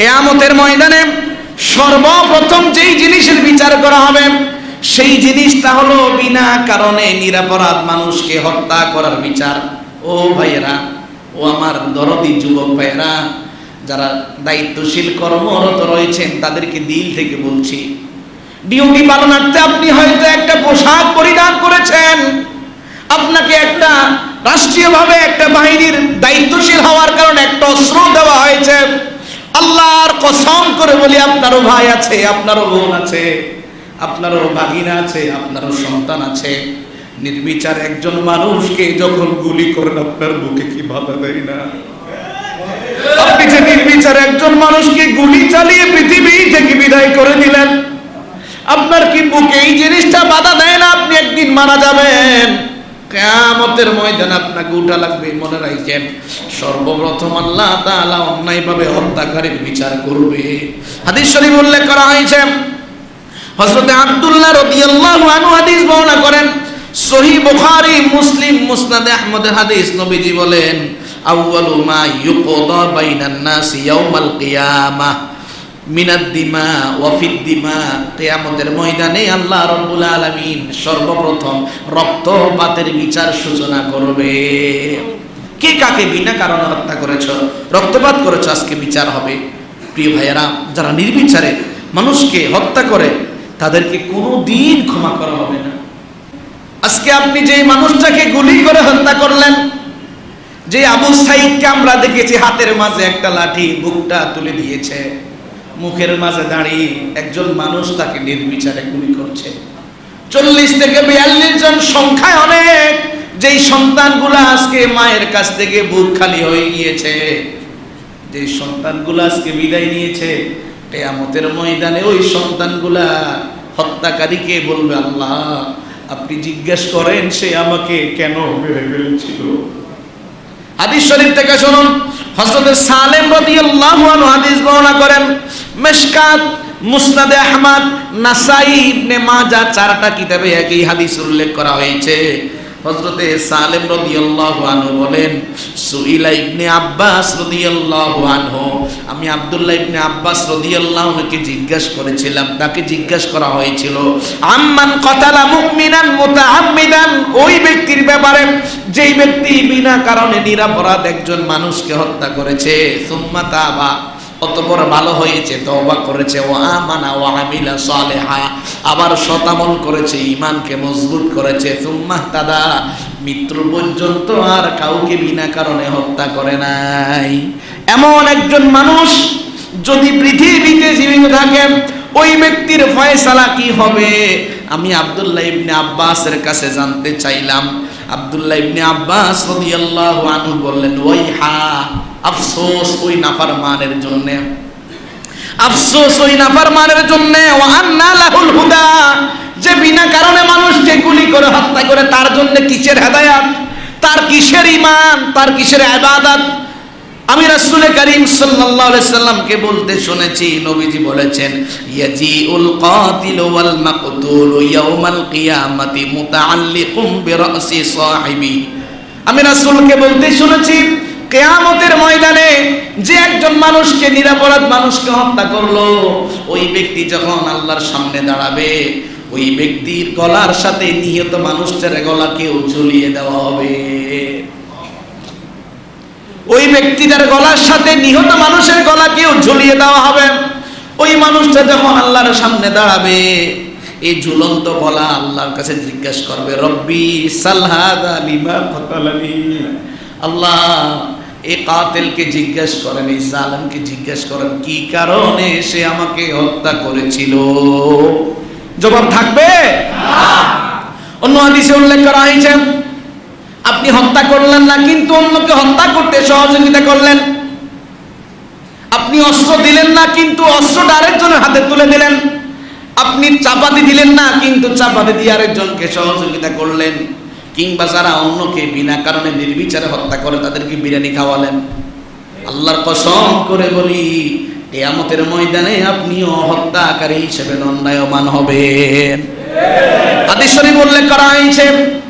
কেয়ামতের ময়দানে সর্বপ্রথম যেই জিনিসের বিচার করা হবে, সেই জিনিসটা হলো বিনা কারণে নিরাপরাধ মানুষকে হত্যা করার বিচার। ও ভাইয়েরা, ও আমার দরদি যুবক ভাইয়েরা, যারা দায়িত্বশীল কর্মরত রয়েছেন, তাদেরকে দিল থেকে বলছি, ডিউটি পালনার্থে আপনি হয়তো একটা পোশাক পরিধান করেছেন। আপনাকে একটা রাষ্ট্রীয়ভাবে একটা বাহিনীর দায়িত্বশীল হওয়ার কারণে একটা অস্ত্র দেওয়া হয়েছে। আল্লাহর কসম করে বলি, আপনারও ভাই আছে, আপনারও বোন আছে, আপনারও বাগিনা আছে, আপনারও সন্তান আছে। নির্বিচার একজন মানুষকে যখন গুলি করেন, আপনার বুকে কি বাধা দেয় না? আপনি যে নির্বিচার একজন মানুষকে গুলি চালিয়ে পৃথিবী থেকে বিদায় করে দিলেন, আপনার কি বুকে এই জিনিসটা বাধা দেয় না? আপনি একদিন মারা যাবেন। কেয়ামতের ময়দান আপনাকে উঠা লাগবে, মনে রাখছেন? সর্বপ্রথম আল্লাহ তাআলা অন্যায়ভাবে হত্যাকারীর বিচার করবে। হাদিস শরীফ উল্লেখ করা হয়েছে, হযরতে আব্দুল্লাহ রাদিয়াল্লাহু আনহু হাদিস বর্ণনা করেন, সহিহ বুখারী, মুসলিম, মুসনাদ আহমদের হাদিস, নবীজি বলেন, আউয়ালু মা ইউকদা বাইনান নাসি ইয়াউমাল কিয়ামাহ মিনাদ দিমা ওয়াফিদ দিমা। কিয়ামতের ময়দানে আল্লাহ রাব্বুল আলামিন সর্বপ্রথম রক্তপাতের বিচার সূচনা করবে। কে কাকে বিনা কারণে হত্যা করেছ? রক্তপাত করেছ, আজকে বিচার হবে। প্রিয় ভাইয়েরা, যারা নির্বিচারে মানুষকে হত্যা করে, তাদেরকে কোনো দিন ক্ষমা করা হবে না। আজকে আপনি যে মানুষটাকে গুলি করে হত্যা করলেন, যে আবু সাইদকে আমরা দেখেছি হাতের মাঝে একটা লাঠি, বুকটা তুলে দিয়েছে। মুখের মাঝে দাঁড়িয়ে একজন মানুষ তাকে নির্বিচারে গুলি করছে। চল্লিশ থেকে বিয়াল্লিশ জন সংখ্যায় অনেক, যেই সন্তানগুলো আজকে মায়ের কাছ থেকে বুক খালি হয়ে গিয়েছে যে সন্তানগুলো আজকে বিদায় নিয়েছে, কেয়ামতের ময়দানে ওই সন্তানগুলা হত্যাকারীকে বলবে, আল্লাহ, আপনি জিজ্ঞেস করেন সে আমাকে কেন হাদিস শরীফ থেকে শুনুন। হযরত সালেম রাদিয়াল্লাহু আনহু হাদিস বর্ণনা করেন, মিশকাত, মুসনাদে আহমদ, নাসাই ইবনে মাজাহ চারটা কিতাবে একই হাদিস উল্লেখ করা হয়েছে। হযরতে সালেম রাদিয়াল্লাহু আনহু বলেন, সুইলা ইবনে আব্বাস রাদিয়াল্লাহু আনহু। আমি আব্দুল্লাহ ইবনে আব্বাস রাদিয়াল্লাহু আনহুকে জিজ্ঞাসা করেছিলাম, তাকে জিজ্ঞাসা করা হয়েছিল, আম্মান কতালা মুমিনান মুতাআম্মিদান? ওই ব্যক্তির ব্যাপারে, যেই ব্যক্তি বিনা কারণে নিরাপরাধ একজন মানুষকে হত্যা করেছে, সুম্মা তাবা। অতপর ভালো হয়েছে, তওবা করেছে, ও আমানা ও আমিলা সালেহা। আবার শতামল করেছে ইমানকে মজবুত করেছে। সুম্মাহ তাদা মৃত্যু পর্যন্ত আর কাউকে বিনা কারণে হত্যা করে নাই। এমন একজন মানুষ যদি পৃথিবীতে জীবিত থাকে, ওই ব্যক্তির ফয়সালা কি হবে? আমি আব্দুল্লাহ ইবনে আব্বাসের কাছে জানতে চাইলাম। আব্দুল্লাহ ইবনে আব্বাস রাদিয়াল্লাহু আনহু বললেন, ওই হা আফসোস ওই নাফার মানের জন্য। আফসোস ওই নাফার মানের জন্য লাহুল হুদা, যে বিনা কারণে মানুষকে গুলি করে হত্যা করে, তার জন্য কিসের হেদায়াত? তার কিসের ইমান তার কিসের ইবাদত? আমি রাসূল করিম সাল্লাল্লাহু সাল্লামকে বলতে শুনেছি, নবীজি বলেছেন ইয়াজি ইয়াজিউল কাতিল ওয়াল মাকতুল ইয়াউমাল কিয়ামাতি মুতাআল্লিকুম বিরাসি সাহিবি। আমি রাসূলকে বলতে শুনেছি কেয়ামতের ময়দানে যে একজন মানুষকে নিরাপরাধ মানুষকে হত্যা করল, ওই ব্যক্তি যখন আল্লাহর সামনে দাঁড়াবে, ওই ব্যক্তির গলার সাথে নিহত মানুষটার গলাকেও ঝুলিয়ে দেওয়া হবে। ওই ব্যক্তিটার গলার সাথে নিহত মানুষের গলাকেও ঝুলিয়ে দেওয়া হবে। ওই মানুষটা যখন আল্লাহর সামনে দাঁড়াবে, এই ঝুলন্ত গলা আল্লাহর কাছে জিজ্ঞাসা করবে, রব্বি সালহাদা লিমা কতালানি আল্লাহ এই কাতেলকে জিজ্ঞেস করেন, এই জালেমকে জিজ্ঞেস করেন, কি কারণে সে আমাকে হত্যা করেছিল? জবাব থাকবে? অন্য হাদিসে উল্লেখ করা হয়েছে, আপনি হত্যা করলেন না, কিন্তু অন্যকে হত্যা করতে সহযোগিতা করলেন। আপনি অস্ত্র দিলেন না, কিন্তু অস্ত্রটা আরেকজনের হাতে তুলে দিলেন। আপনি চাপাতি দিলেন না, কিন্তু চাপাতি দিয়ে আরেকজনকে সহযোগিতা করলেন। কিংবা যারা অন্যকে বিনা কারণে নির্বিচারে হত্যা করে, তাদেরকে বিরিয়ানি খাওয়ালেন। আল্লাহর কসম করে বলি, কেয়ামতের ময়দানে আপনিও হত্যাকারী হিসেবে দণ্ডায়মান হবেন। শরীফ উল্লেখ করা হয়েছে,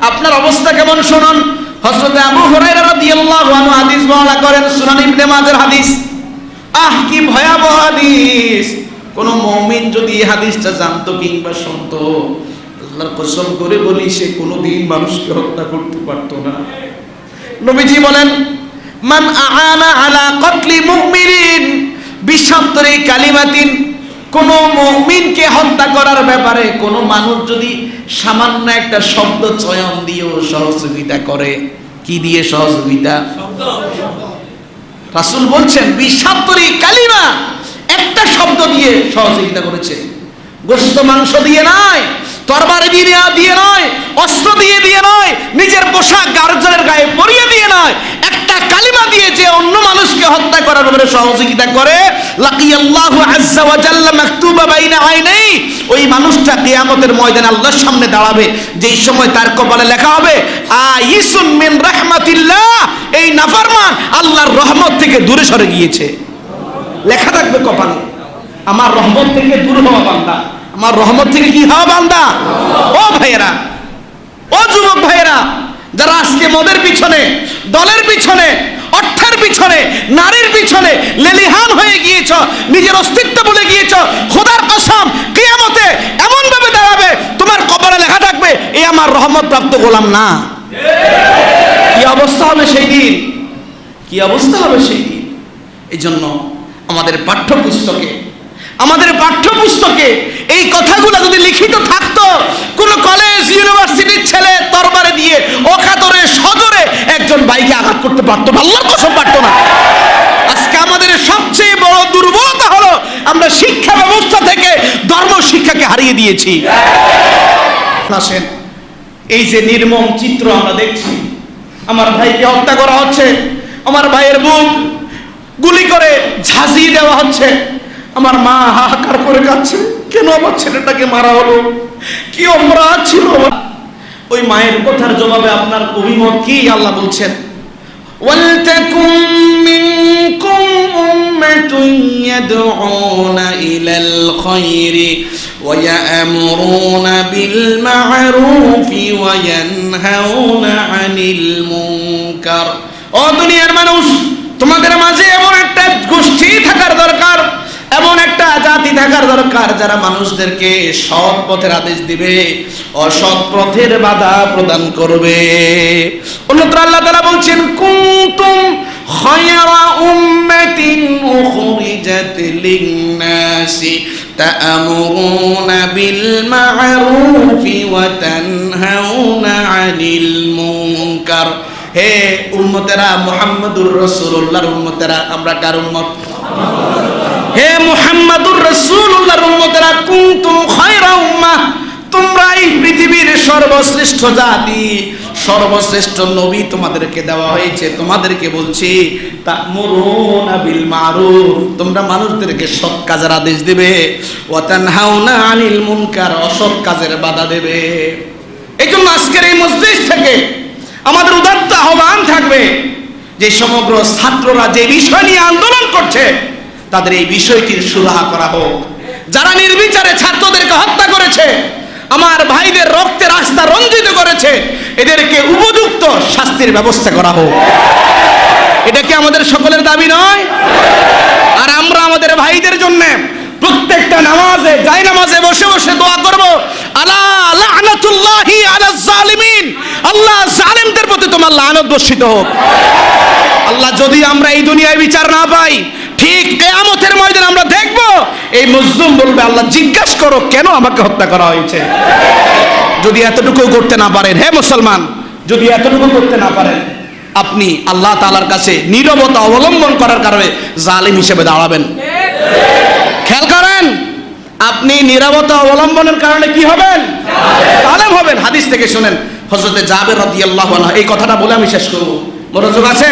আপনার অবস্থা কেমন শুনুন। হযরত আবু হুরায়রা রাদিয়াল্লাহু আনহু হাদিস বর্ণনা করেন, সুনান ইবনে মাজার হাদিস। আহ, কি ভয়াবহ হাদিস! কোন মমিন যদি এই হাদিসটা জানতো কিংবা শুনতো আল্লাহর কসম করে বলি, সে কোনোদিন মানুষকে হত্যা করতে পারতো না। নবীজি বলেন, মান আনা আলা কতলি মুমিনিন বিশান্তরে কালিমাতিন, কোন মুমিনকে হত্যা করার ব্যাপারে কোন মানুষ যদি সামান্য একটা শব্দ চয়ন দিয়েও সহযোগিতা করে, কি দিয়ে সহযোগিতা? রাসূল বলছেন বিশান্তরি কালিমা একটা শব্দ দিয়ে সহযোগিতা করেছে। গোস্ত মাংস দিয়ে নয় তরবারি দিয়ে দিয়ে নয়, অস্ত্র দিয়ে দিয়ে নয়, নিজের পোশাক গার্জনের গায়ে পরিয়ে দিয়ে নয়, একটা কালিমা দিয়ে যে অন্য মানুষকে হত্যা করার ব্যাপারে সহযোগিতা করে। লাকিয়াল্লাহু আজ্জা ওয়া জাল্লা মাকতুবা বাইনা আইনাই। ওই মানুষটা কিয়ামতের ময়দানে আল্লাহর সামনে দাঁড়াবে, যেই সময় তার কপালে লেখা হবে আইসুন মিন রাহমাতিল্লাহ। এই নাফরমান আল্লাহর রহমত থেকে দূরে সরে গিয়েছে। লেখা থাকবে কপালে, আমার রহমত থেকে দূর হওয়া বান্দা। আমার রহমত থেকে কি হওয়া বান্দা? ও ভাইয়েরা, ও যুবক ভাইয়েরা, যারা আজকে মদের পিছনে, দলের পিছনে, অর্থের পিছনে, নারীর পিছনে লেলিহান হয়ে গিয়েছ, নিজের অস্তিত্ব বলে গিয়েছ, খোদার কসম, কিয়ামতে এমন ভাবে দাঁড়াবে, তোমার কপালে লেখা থাকবে, এ আমার রহমত প্রাপ্ত গোলাম না। কি অবস্থা হবে সেই দিন? কি অবস্থা হবে সেই দিন? এই জন্য আমাদের পাঠ্যপুস্তকে আমাদের পাঠ্যপুস্তকে এই কথাগুলো যদি লিখিত থাকতো, কোন কলেজ ইউনিভার্সিটির ছেলে তরবারে দিয়ে অকাতরে সজরে একজন বাইকে আঘাত করতে পারতো আল্লাহর কসম পারতো না। আজকে আমাদের সবচেয়ে বড় দুর্বলতা হলো আমরা শিক্ষা ব্যবস্থা থেকে ধর্ম শিক্ষাকে হারিয়ে দিয়েছি। আসেন, এই যে নির্মম চিত্র আমরা দেখছি, আমার ভাইকে হত্যা করা হচ্ছে, আমার ভাইয়ের বুক গুলি করে ঝাঁঝিয়ে দেওয়া হচ্ছে, আমার মা হাহাকার করে কাচ্ছে কেন আমার ছেলেটাকে মারা হলো কি অপরাধ ছিল ওই মায়ের কথার জবাবে আপনার অভিমত কি আল্লাহ বলছেন ولتكن منكم أمة يدعون إلى الخير ويأمرون بالمعروف وينهون عن المنكر ও দুনিয়ার মানুষ তোমাদের মাঝে এমন একটা গোষ্ঠী থাকার দরকার এমন একটা জাতি থাকার দরকার যারা মানুষদেরকে সৎ পথের আদেশ দিবে, অসৎ পথের বাধা প্রদান করবে। অন্যত্র আল্লাহ তাআলা বলছেন, কুনতুম খায়রা উম্মাতিন উখরিজাত লিন-নাসি মা'রুফি ওয়া তানহাউনা 'আনিল মুনকার। হে উম্মতেরা, মুহাম্মদুর রাসূলুল্লাহর উম্মতেরা, আমরা কার উম্মত? হে মুহাম্মাদুর রাসূলুল্লাহর উম্মতেরা, কুনতুম খায়রা উম্মাহ। তোমরা এই পৃথিবীর সর্বশ্রেষ্ঠ জাতি, সর্বশ্রেষ্ঠ নবী তোমাদেরকে দেওয়া হয়েছে। তোমাদেরকে বলছি, তা'মুরুনা বিল মারুফ। তোমরা মানুষদেরকে সৎ কাজের আদেশ দিবে। ওয়া তানহাউনা আনিল মুনকার, অসৎ কাজের বাধা দেবে। এই জন্য আজকের এই মসজিদ থেকে আমাদের উদাত্ত আহ্বান থাকবে যে সমগ্র ছাত্ররা যে বিষয় নিয়ে আন্দোলন করছে তাদের এই বিষয়টির সুরাহা করা হোক। যারা নির্বিচারে ছাত্রদেরকে হত্যা করেছে, আমার ভাইদের রক্তের রাস্তা রঞ্জিত করেছে, এদেরকে উপযুক্ত শাস্তির ব্যবস্থা করা হোক। এটা কি আমাদের সকলের দাবি নয়? আর আমরা আমাদের ভাইদের জন্য প্রত্যেকটা নামাজে যাই নামাজে বসে বসে দোয়া করব, আলা লানাতুল্লাহি আলা জালিমিন। আল্লাহ জালিমদের প্রতি তোমার লানত বর্ষিত হোক। আল্লাহ, যদি আমরা এই দুনিয়ায় বিচার না পাই ঠিক কেয়ামতের ময়দানে আমরা দেখব, এই মজলুম বলবে, আল্লাহ জিজ্ঞাসা করো, কেন আমাকে হত্যা করা হয়েছে? যদি এতটুকু করতে না পারেন, হে মুসলমান, যদি এতটুকু করতে না পারেন, আপনি আল্লাহ তাআলার কাছে নীরবতা অবলম্বন করার কারণে জালিম হিসেবে দাঁড়াবেন। খেয়াল করেন, আপনি নীরবতা অবলম্বনের কারণে কি হবেন? জালেম হবেন। হাদিস থেকে শুনেন হজরতে জাবের রাদিয়াল্লাহু আনহু, এই কথাটা বলে আমি শেষ করব। মনোযোগ আছে?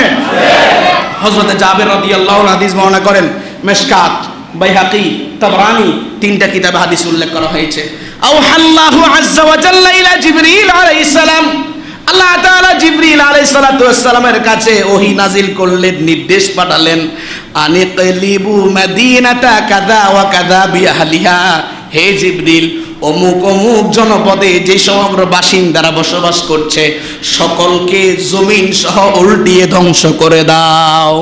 হজরতে জাবের রাদিয়াল্লাহু আনহু হাদিস বর্ণনা করেন, মেশকাত, বাইহাকি, তাবরানি তিনটা কিতাবে হাদিস উল্লেখ করা হয়েছে। আওহাল্লাহু আজ্জা ওয়া ইলা জিবরিল আলাইহিস সালাম। আল্লাহ তাআলা জিবরিল আলাইহিস সালাতু ওয়াস সালামের কাছে ওহী নাজিল করলেন, নির্দেশ পাঠালেন, আনিকলিবু মাদিনাতা কাযা ওয়া কাযা বিআহলিহা। হে জিবরিল অমুক অমুক জনপদে যে সমগ্র বাসিন্দারা বসবাস করছে, সকলকে জমিন সহ উল্টিয়ে ধ্বংস করে দাও।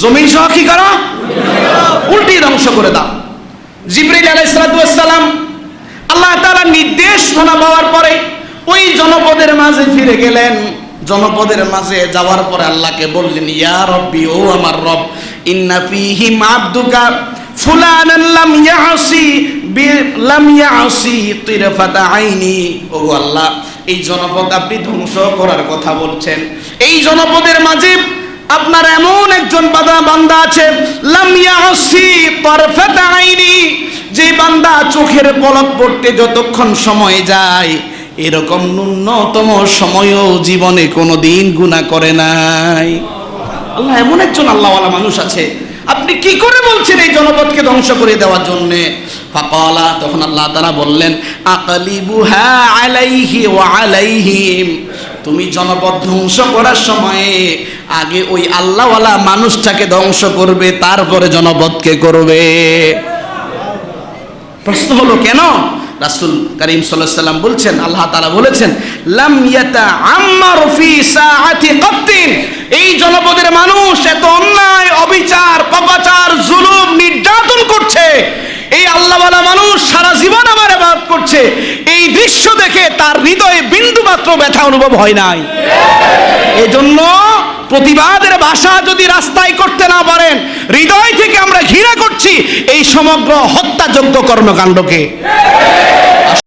জমিন সহ কি করো? উল্টিয়ে ধ্বংস করে দাও। জিবরিল আলাইসালাম আল্লাহ তাআলা নির্দেশ শোনা পাওয়ার পরে ওই জনপদের মাঝে ফিরে গেলেন। জনপদের মাঝে যাওয়ার পরে আল্লাহকে বললেন, ইয়া রব্বি, ও আমার রব, ইন্না ফিহি মাবদুকা ফুলানান লাম ইয়াসি আল্লাহ, এই জনপদ আপনি ধ্বংস করার কথা বলছেন। এই জনপদের মাঝে আপনার এমন একজন বাদা বান্দা আছে যে বান্দা চোখের পলক পড়তে যতক্ষণ সময় যায়, এরকম ন্যূনতম সময়ও জীবনে কোনো দিন গুণা করে নাই। আল্লাহ, এমন একজন আল্লাহওয়ালা মানুষ আছে আপনি কি করে বলছেন এই জনপদকে ধ্বংস করে দেওয়ার জন্য? ফাকালা, তখন আল্লাহ তারা বললেন, আকালিবুহা আলাইহি ওয়া আলাইহিম। তুমি জনপদ ধ্বংস করার সময়ে আগে ওই আল্লাহওয়ালা মানুষটাকে ধ্বংস করবে, তারপরে জনপদকে করবে। প্রশ্ন হলো কেন? রাসূল করিম সাল্লাম বলছেন, আল্লাহ তাআলা বলেছেন, লাম ইয়াতা আম্মার ফি সাআতি এই জনপদের মানুষ এত অন্যায়, অবিচার পাপাচার জুলুম নির্যাতন করছে এই আল্লাহওয়ালা মানুষ সারা জীবন আমার ইবাদত করছে এই দৃশ্য দেখে তার হৃদয়ে মাত্র ব্যথা অনুভব হয় নাই। এজন্য প্রতিবাদের ভাষা যদি রাস্তায় করতে না পারেন, হৃদয় থেকে আমরা ঘৃণা করছি, এই সমগ্র হত্যাযোগ্য কর্মকাণ্ডকে।